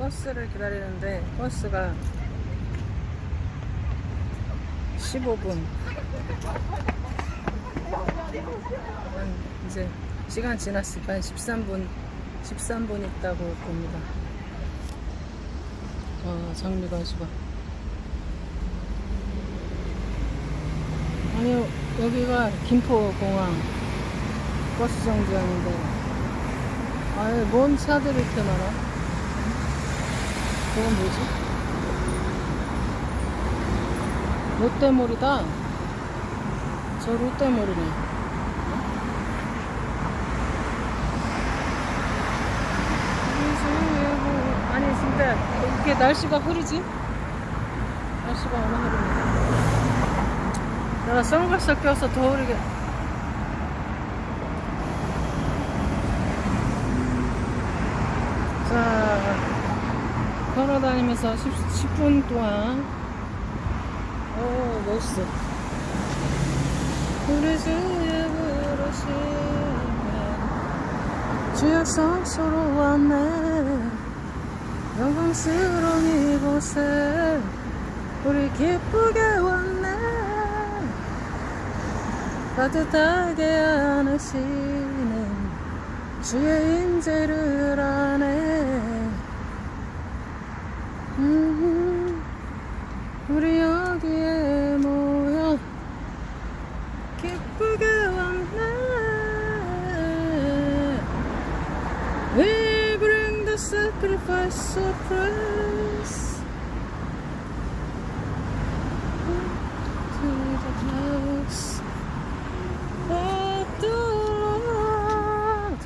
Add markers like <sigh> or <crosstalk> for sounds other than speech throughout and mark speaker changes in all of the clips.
Speaker 1: 버스를 기다리는데 버스가 15분. 한 이제 시간 지났으니까 한 13분 13분 있다고 봅니다. 와 장미가 수가 아니 여기가 김포공항 버스 정류장인데. 아유 뭔 차들이 이렇게 많아 저건 뭐지? 롯데몰이다 저 롯데몰이네 아니 진짜 이렇게 날씨가 흐리지? 날씨가 워낙 흐립니다 내가 선글라스 껴서 더 흐리게 자 걸어다니면서 10, 10 분 동안. 오 멋있어. 우리 주의 부르시네 주의 성소로 왔네. 영광스러운 이곳에 우리 기쁘게 왔네. 따뜻하게 안으시는 주의 인재를 안에 음, 우리 여기에 모여 기쁘게 왔네 We bring the of praise to the house of the Lord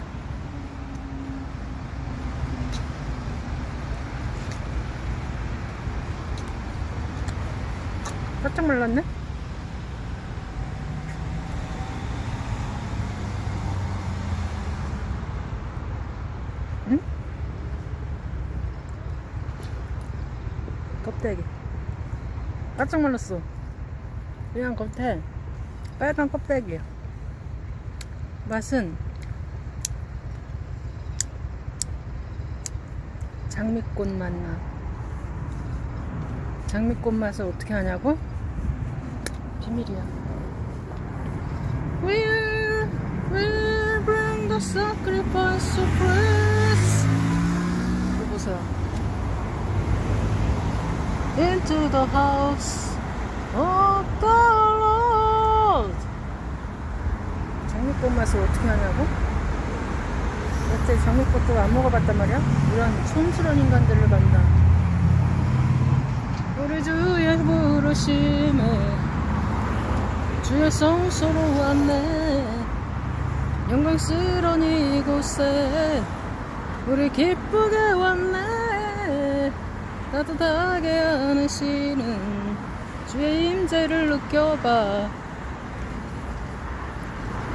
Speaker 1: 깜짝 놀랐네? 껍데기 깜짝 놀랐어 그냥 겉에 빨간 껍데기야 맛은 장미꽃 맛나 장미꽃 맛을 어떻게 하냐고? 비밀이야. We we bring the sacrifice of praise. 이거 보세요. Into the house of the Lord. 장미꽃 맛을 어떻게 하냐고? 어째 장미꽃도 안 먹어봤단 말이야? 이런 촌스러운 인간들을 만나. 우리 주의 부르심에 주의 성소로 왔네 영광스러운 이곳에 우리 기쁘게 왔네 따뜻하게 안으시는 주의 임재를 느껴봐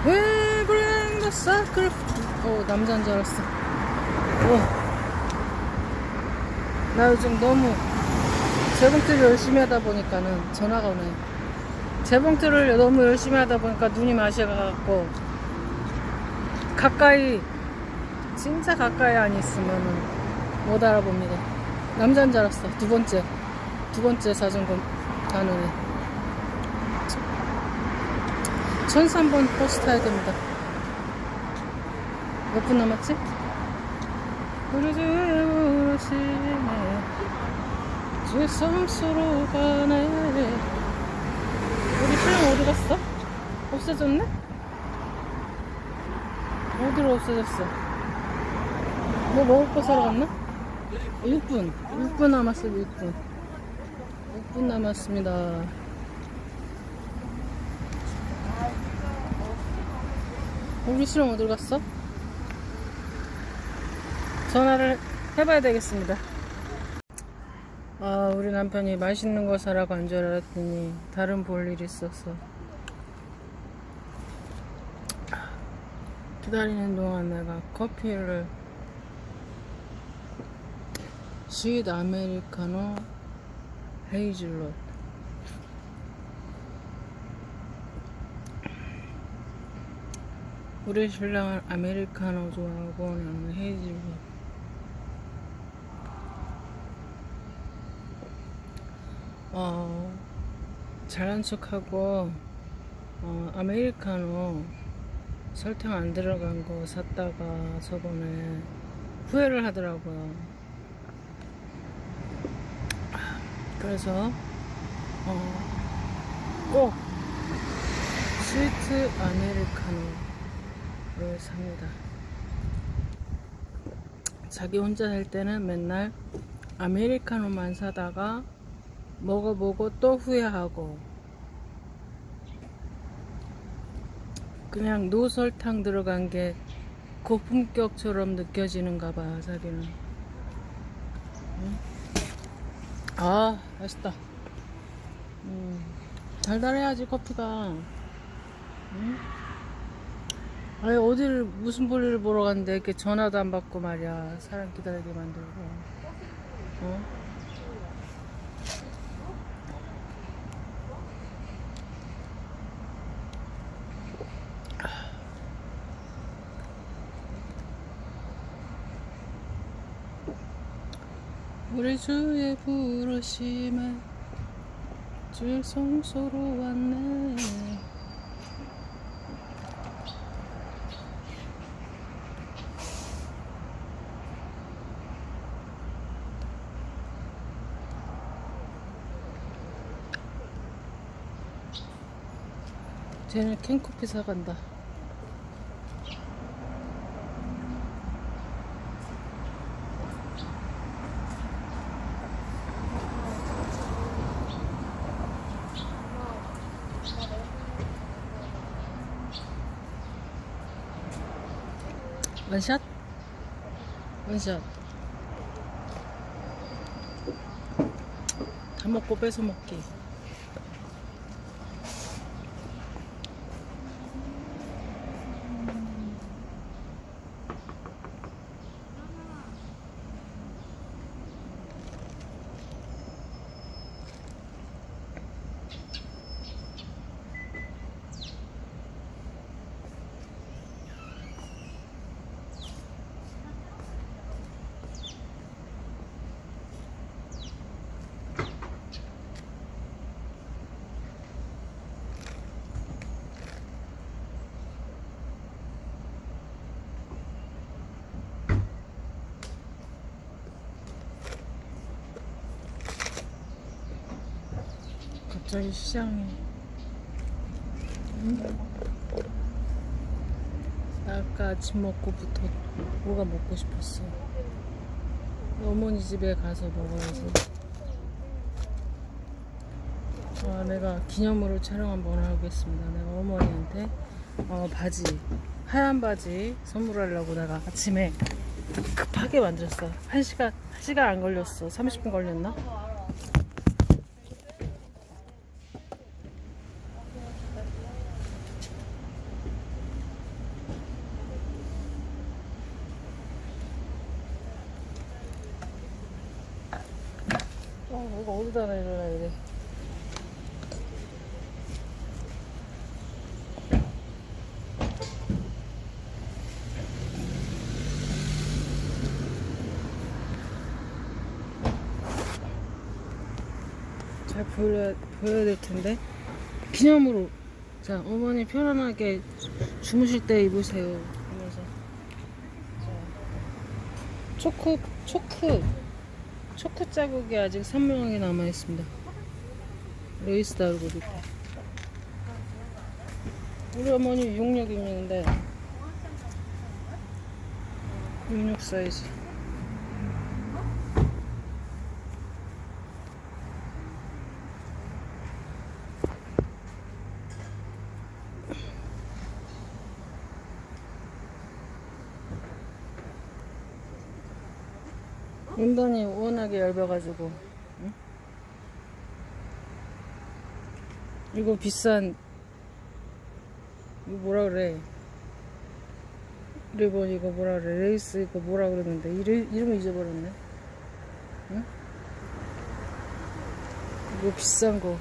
Speaker 1: We bring the sacrifice 어 남자인 줄 알았어 어. 나 요즘 너무 재봉틀을 열심히 하다 보니까는 전화가 오네. 재봉틀을 너무 열심히 하다 보니까 눈이 마셔가갖고 가까이 진짜 가까이 안 있으면은 못 알아봅니다. 남자인 줄 알았어. 두 번째 두 번째 자전거 가는 애. 1003번 버스 타야 됩니다. 몇 분 남았지? 부르시네 주의 성소로 가네 우리 신랑 어디 갔어? 없어졌네? 어디로 없어졌어? 뭐 먹을 거 사러 갔나? 6분. 6분 남았어요 6분. 6분 남았습니다. 우리 신랑 어디 갔어? 전화를 해봐야 되겠습니다. 아, 우리 남편이 맛있는 거 사러 간 줄 알았더니 다른 볼 일이 있어서. 기다리는 동안 내가 커피를 스윗 아메리카노 헤이즐넛. 우리 신랑은 아메리카노 좋아하고 나는 헤이즐넛. 어, 잘한 척하고 어, 아메리카노 설탕 안 들어간 거 샀다가 저번에 후회를 하더라고요. 그래서 어, 꼭 스위트 아메리카노를 삽니다. 자기 혼자 살 때는 맨날 아메리카노만 사다가 먹어보고 또 후회하고 그냥 노설탕 들어간 게 고품격처럼 느껴지는가 봐 자기는 응? 아 맛있다 음, 달달해야지 커피가 응? 아니 어디를 무슨 볼일을 보러 갔는데 이렇게 전화도 안 받고 말이야 사람 기다리게 만들고 어? 우리 주의 부르심에 주 성소로 왔네. 쟤는 캔커피 사간다 원샷? 원샷 다 먹고 뺏어 먹기 갑자기 시장에 음? 아까 아침 먹고부터 뭐가 먹고 싶었어? 어머니 집에 가서 먹어야지. 아, 내가 기념으로 촬영 한번 하겠습니다. 내가 어머니한테 어, 바지 하얀 바지 선물하려고 내가 아침에 급하게 만들었어. 1시간 1시간 안 걸렸어. 30분 걸렸나? 어, 이거 어디다 내려놔 이래. 잘 보여야, 보여야 될 텐데. 기념으로. 자, 어머니 편안하게 주무실 때 입으세요. 이러면서. 자, 초크, 초크. 초크 자국이 아직 선명하게 남아 있습니다. 레이스 달고 밑에. 우리 어머니 66인데 66 사이즈. 운동이 워낙에 얇아가지고. 응? 이거 비싼 이거 뭐라 그래? 리본 이거 뭐라 그래? 레이스 이거 뭐라 그랬는데? 이름, 이름을 잊어버렸네. 응? 이거 비싼 거.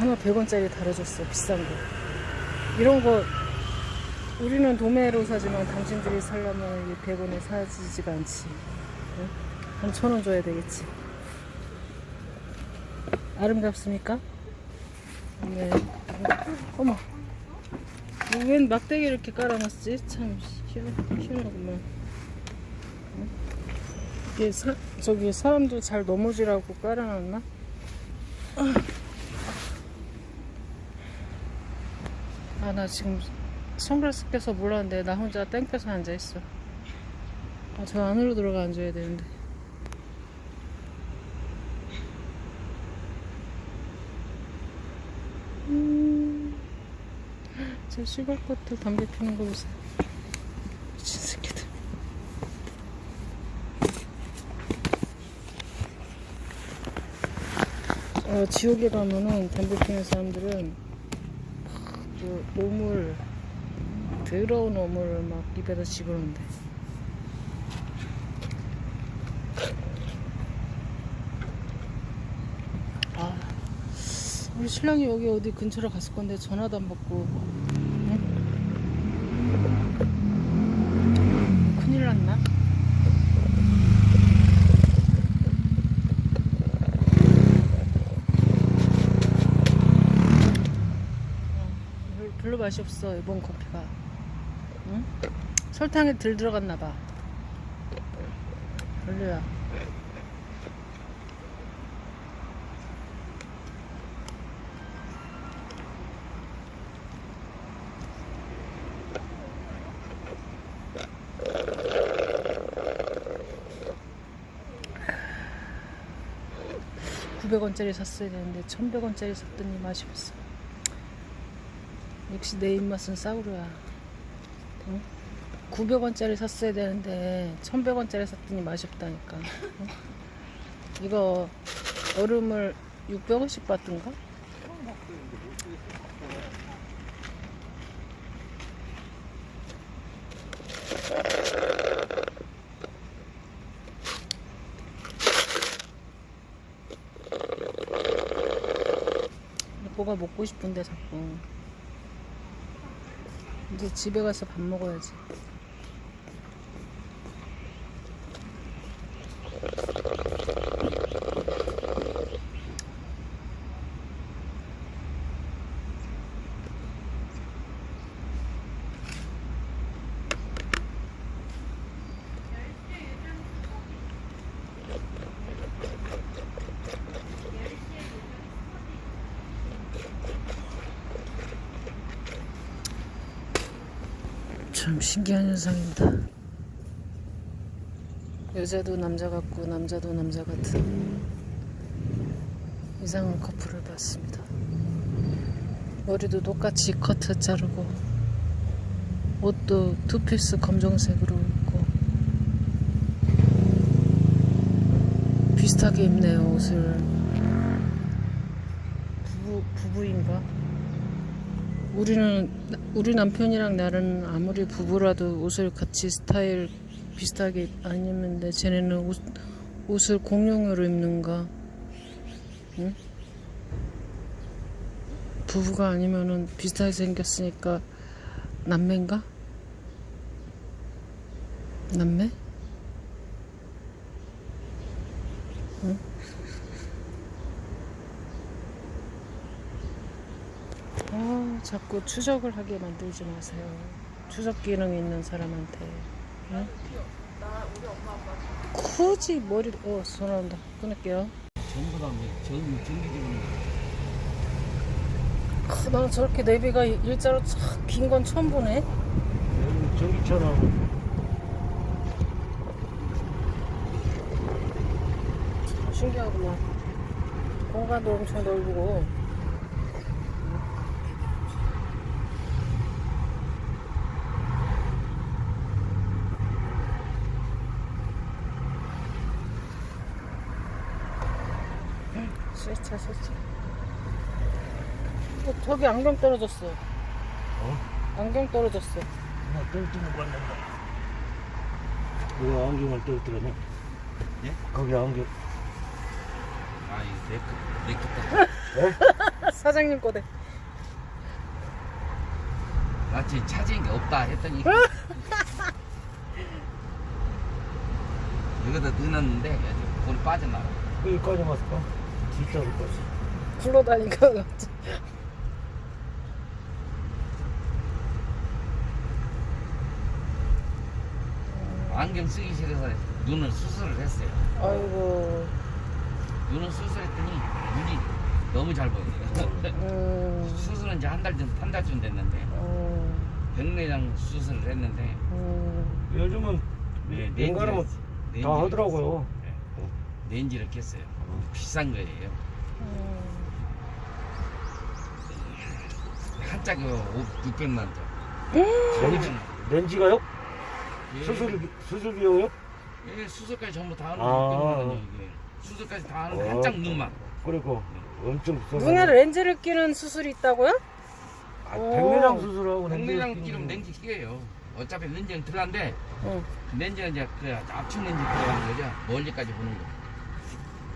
Speaker 1: 하나 100원짜리 달아줬어 비싼 거. 이런 거 우리는 도매로 사지만 당신들이 살려면 이 100원에 사지지가 않지. 응? 한천 원 줘야 되겠지. 아름답습니까? 네. 어머. 웬 막대기 이렇게 깔아놨지? 참 희한, 희한하구만. 응? 이게 사, 저기 사람들 잘 넘어지라고 깔아놨나? 아, 나 지금 선글라스 껴서 몰랐는데 나 혼자 땡볕에 앉아있어. 아, 저 안으로 들어가 앉아야 되는데. 음, 저 시골 것들 담배 피는 거 보세요. 미친 새끼들. 어, 지옥에 가면은 담배 피는 사람들은 그 오물 더러운 오물을 막 입에다 집어넣는데. 아 우리 신랑이 여기 어디 근처로 갔을 건데 전화도 안 받고 응? 큰일 났나? 별- 별로 맛이 없어 이번 커피가. 응? 설탕이 덜 들어갔나 봐. 별로야. (900원짜리) 샀어야 되는데 (1100원짜리) 샀더니 맛이 없어 역시 내 입맛은 싸구려야. 응? 900원짜리 샀어야 되는데 1100원짜리 샀더니 맛이 없다니까. 응? 이거 얼음을 600원씩 받던가? 뭐가 먹고 싶은데 자꾸. 이제 집에 가서 밥 먹어야지. 참 신기한 현상입니다. 여자도 남자 같고 남자도 남자 같은 이상한 커플을 봤습니다. 머리도 똑같이 커트 자르고 옷도 투피스 검정색으로 입고 비슷하게 입네요 옷을 부부, 부부인가? 우리는 우리 남편이랑 나는 아무리 부부라도 옷을 같이 스타일 비슷하게 안 입는데 쟤네는 옷, 옷을 공용으로 입는가? 응? 부부가 아니면은 비슷하게 생겼으니까 남매인가? 남매? 응? 아, 자꾸 추적을 하게 만들지 마세요. 추적 기능 있는 사람한테. 응? 굳이 머리를, 어, 전화 온다. 끊을게요.
Speaker 2: 전부 다 뭐, 전, 전기적으로.
Speaker 1: 크, 난 저렇게 내비가 일자로 긴 건 처음 보네.
Speaker 2: 전기처럼.
Speaker 1: 신기하구만. 공간도 엄청 넓고. 세차 세차. 어, 저기 안경 떨어졌어.
Speaker 2: 어?
Speaker 1: 안경 떨어졌어.
Speaker 2: 나 떨어뜨는 거 같는다. 왜 안경을 떨어뜨려냐?
Speaker 3: 예?
Speaker 2: 거기 안경.
Speaker 3: 아, 이 레크, 레크 딱. <laughs> <laughs>
Speaker 1: 사장님 거대.
Speaker 3: 마치 찾은 게 없다 했더니. <laughs> 여기다 넣어놨는데 돈 빠져나가.
Speaker 2: 여기까지 왔을 까? 뒷자리까지.
Speaker 1: 굴러다니까 갑자기.
Speaker 3: 안경 쓰기 싫어서 눈을 수술을 했어요.
Speaker 1: 아이고.
Speaker 3: 눈을 수술했더니 눈이 너무 잘 보여요.
Speaker 1: 음. <laughs>
Speaker 3: 수술은 이제 한 달 전, 한 달쯤 됐는데
Speaker 1: 음.
Speaker 3: 백내장 수술을 했는데
Speaker 1: 음.
Speaker 2: 요즘은
Speaker 3: 네, 렌즈를-
Speaker 2: 다 하더라고요.
Speaker 3: 네, 렌즈를 꼈어요. 비싼 거예요.
Speaker 1: 음.
Speaker 3: 한 짝이 600만 원.
Speaker 2: 렌즈, 렌즈가요?
Speaker 3: 예,
Speaker 2: 수술, 수술 비용이요?
Speaker 3: 예, 수술까지 전부 다 하는
Speaker 2: 아.
Speaker 3: 거 600만 원이요. 이게 수술까지 다 하는
Speaker 2: 어.
Speaker 3: 한짝 눈만.
Speaker 2: 그리고 엄청 비싸.
Speaker 1: 눈에 렌즈를 끼는 수술이 있다고요?
Speaker 2: 아, 백내장 수술하고
Speaker 3: 백내장
Speaker 2: 렌즈
Speaker 3: 끼면 렌즈 끼게요. 어차피 렌즈는 들어간데
Speaker 1: 응.
Speaker 3: 렌즈는 이제 그 압축 렌즈 들어가는 거죠. 멀리까지 보는 거.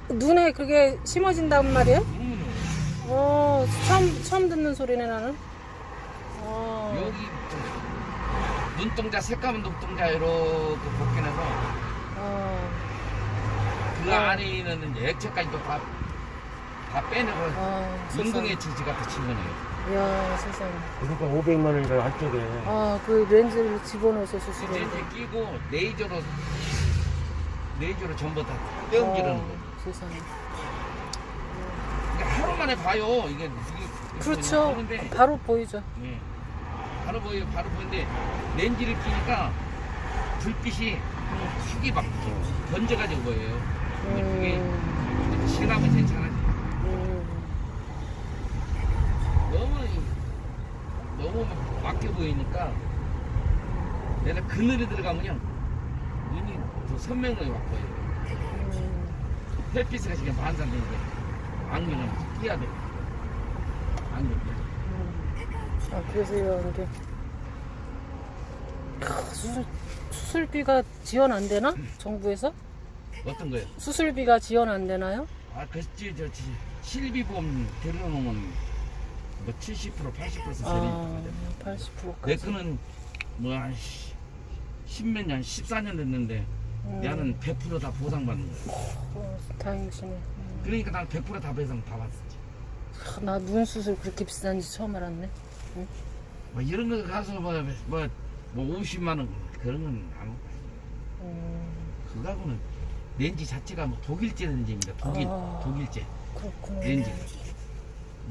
Speaker 1: 눈에 그게 심어진단 말이에요?
Speaker 3: 음,
Speaker 1: 어, 처음, 처음 듣는 소리네, 나는. 어.
Speaker 3: 여기 저 눈동자 새까만 눈동자 이렇게 벗겨내서
Speaker 1: 어.
Speaker 3: 그
Speaker 1: 어.
Speaker 3: 안에 있는 이제 액체까지 도 다, 다 빼내고
Speaker 1: 아, 세상에.
Speaker 3: 운동의 치즈 같은 집어넣어요.
Speaker 1: 이야, 세상에.
Speaker 2: 그러니까 500만 원이라 한쪽에.
Speaker 1: 아, 그 렌즈를 집어넣어서 수술해.
Speaker 3: 이제 끼고 레이저로 레이저로 전부 다 떼엄지르는 거.
Speaker 1: 세상에.
Speaker 3: 이게 하루 만에 봐요. 이게 이게
Speaker 1: 그렇죠.
Speaker 3: 보는데
Speaker 1: 바로 보이죠.
Speaker 3: 예. 바로 보여 바로 보이는데 렌즈를 끼니까 불빛이 크게 막 번져가지고 보여요. 근데 그게
Speaker 1: 음,
Speaker 3: 시나면 괜찮아지.
Speaker 1: 음,
Speaker 3: 너무 너무 막 막혀 보이니까 내가 그늘에 들어가면요 눈이 더 선명하게 막 보여요.
Speaker 1: 음.
Speaker 3: 햇빛을 지금 반사되는데 안경을 끼야 돼.
Speaker 1: 음. 아, 그래서 이런 게. 크, 수술, 수술비가 지원 안 되나? 정부에서?
Speaker 3: 어떤 거요?
Speaker 1: 수술비가 지원 안 되나요?
Speaker 3: 아, 그지 저 지- 실비보험 들어놓으면 뭐 70% 80%
Speaker 1: 아,
Speaker 3: 세리거든.
Speaker 1: 80%까지.
Speaker 3: 내 거는 뭐 한 십몇 년, 14년 됐는데
Speaker 1: 음.
Speaker 3: 나는 100%다 보상받는 거야.
Speaker 1: 어, 다행이시네. 음.
Speaker 3: 그러니까 난 100%다 보상 다 받았지.
Speaker 1: 나 눈 수술 그렇게 비싼지 처음 알았네.
Speaker 3: 뭐 이런 거 가서 뭐, 뭐, 뭐 50만 원 그런 건 아무.
Speaker 1: 음,
Speaker 3: 그거하고는 렌즈 자체가 뭐 독일제 렌즈입니다. 독일,
Speaker 1: 아.
Speaker 3: 독일제
Speaker 1: 그렇구나.
Speaker 3: 렌즈.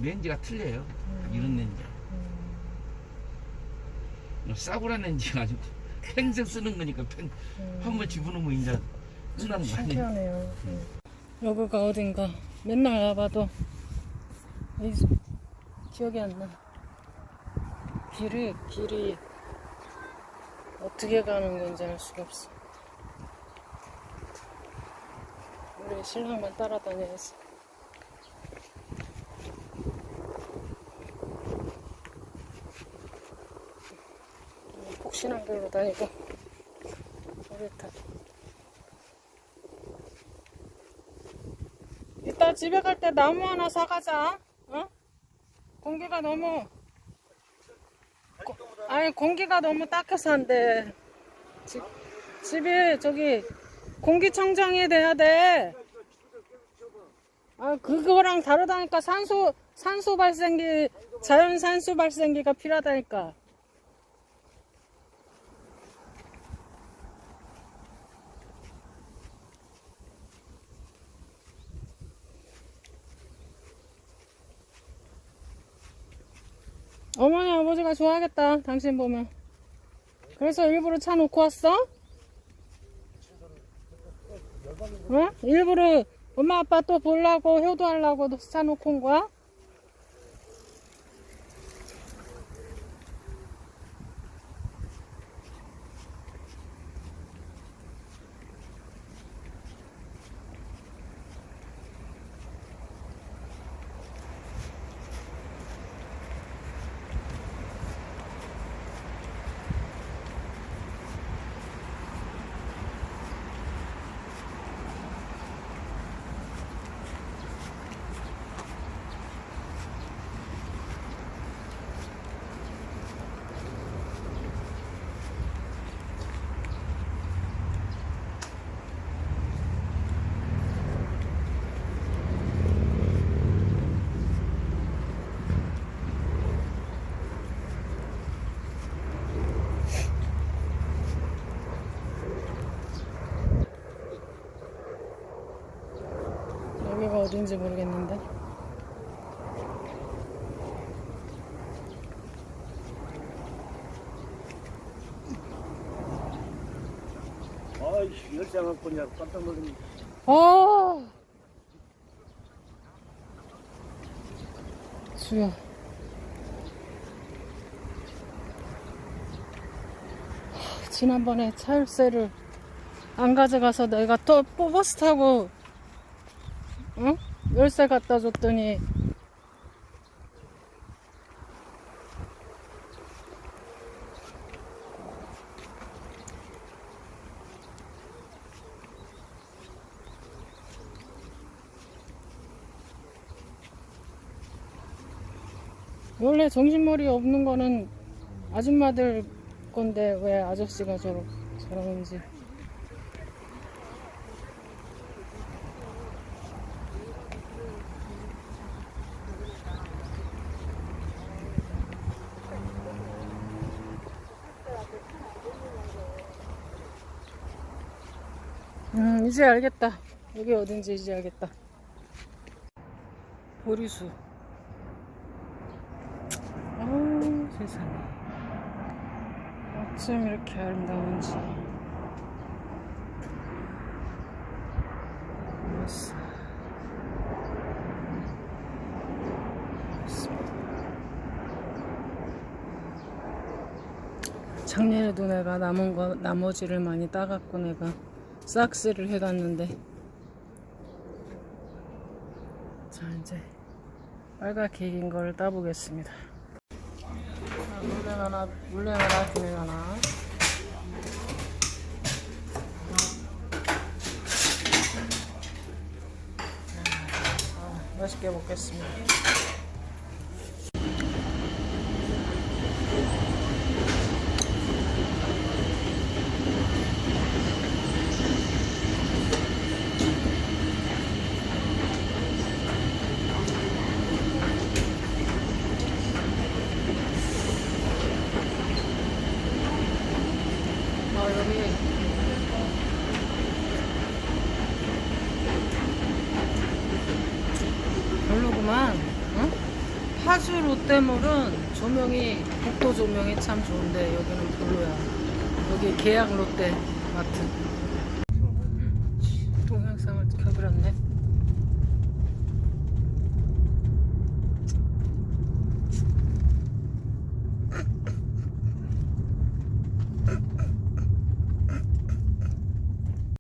Speaker 3: 렌즈가 틀려요.
Speaker 1: 음.
Speaker 3: 이런 렌즈가. 뭐 싸구려 렌즈가 아니고 평생 쓰는 거니까 평,
Speaker 1: 음.
Speaker 3: 한번 집어넣으면 이제 끝나는 거 아니에요?
Speaker 1: 신기하네요. 음. 여기가 어딘가 맨날 가봐도 이 기억이 안 나. 길이 길이 어떻게 가는 건지 알 수가 없어. 우리 신랑만 따라다녀야지. 신한 길로 다니고 오래타. 이따 집에 갈 때 나무 하나 사가자. 어? 공기가 너무 고- 아니 공기가 너무 딱해서 안 돼. 집, 집에 저기 공기청정이 돼야 돼. 아 그거랑 다르다니까 산소 산소 발생기 자연 산소 발생기가 필요하다니까. 어머니 아버지가 좋아하겠다 당신 보면 그래서 일부러 차 놓고 왔어? 어? 일부러 엄마 아빠 또 보려고 효도하려고 차 놓고 온 거야? 어딘지 모르겠는데.
Speaker 2: 아이씨 열쇠 안 갖고 냐 깜짝 놀랐네
Speaker 1: 어! 하, 지난번에 차열세를 안 가져가서 내가 또 버스 타고 응? 열쇠 갖다 줬더니 원래 정신머리 없는 거는 아줌마들 건데 왜 아저씨가 저러, 저러는지 음 이제 알겠다. 여기 어딘지 이제 알겠다. 보리수. 아우 세상에. 어쩜 이렇게 아름다운지. 멋있어. 작년에도 내가 남은 거 나머지를 많이 따갖고 내가 싹스를 해갔는데 자 이제 빨갛게 익은 걸 따보겠습니다. 자, 물냉 하나, 물냉 하나, 기냉 하나. 아, 맛있게 먹겠습니다. 아, 여기 별로구만. 응? 파주 롯데몰은 조명이 복도 조명이 참 좋은데 여기는 별로야. 여기 계약 롯데 마트.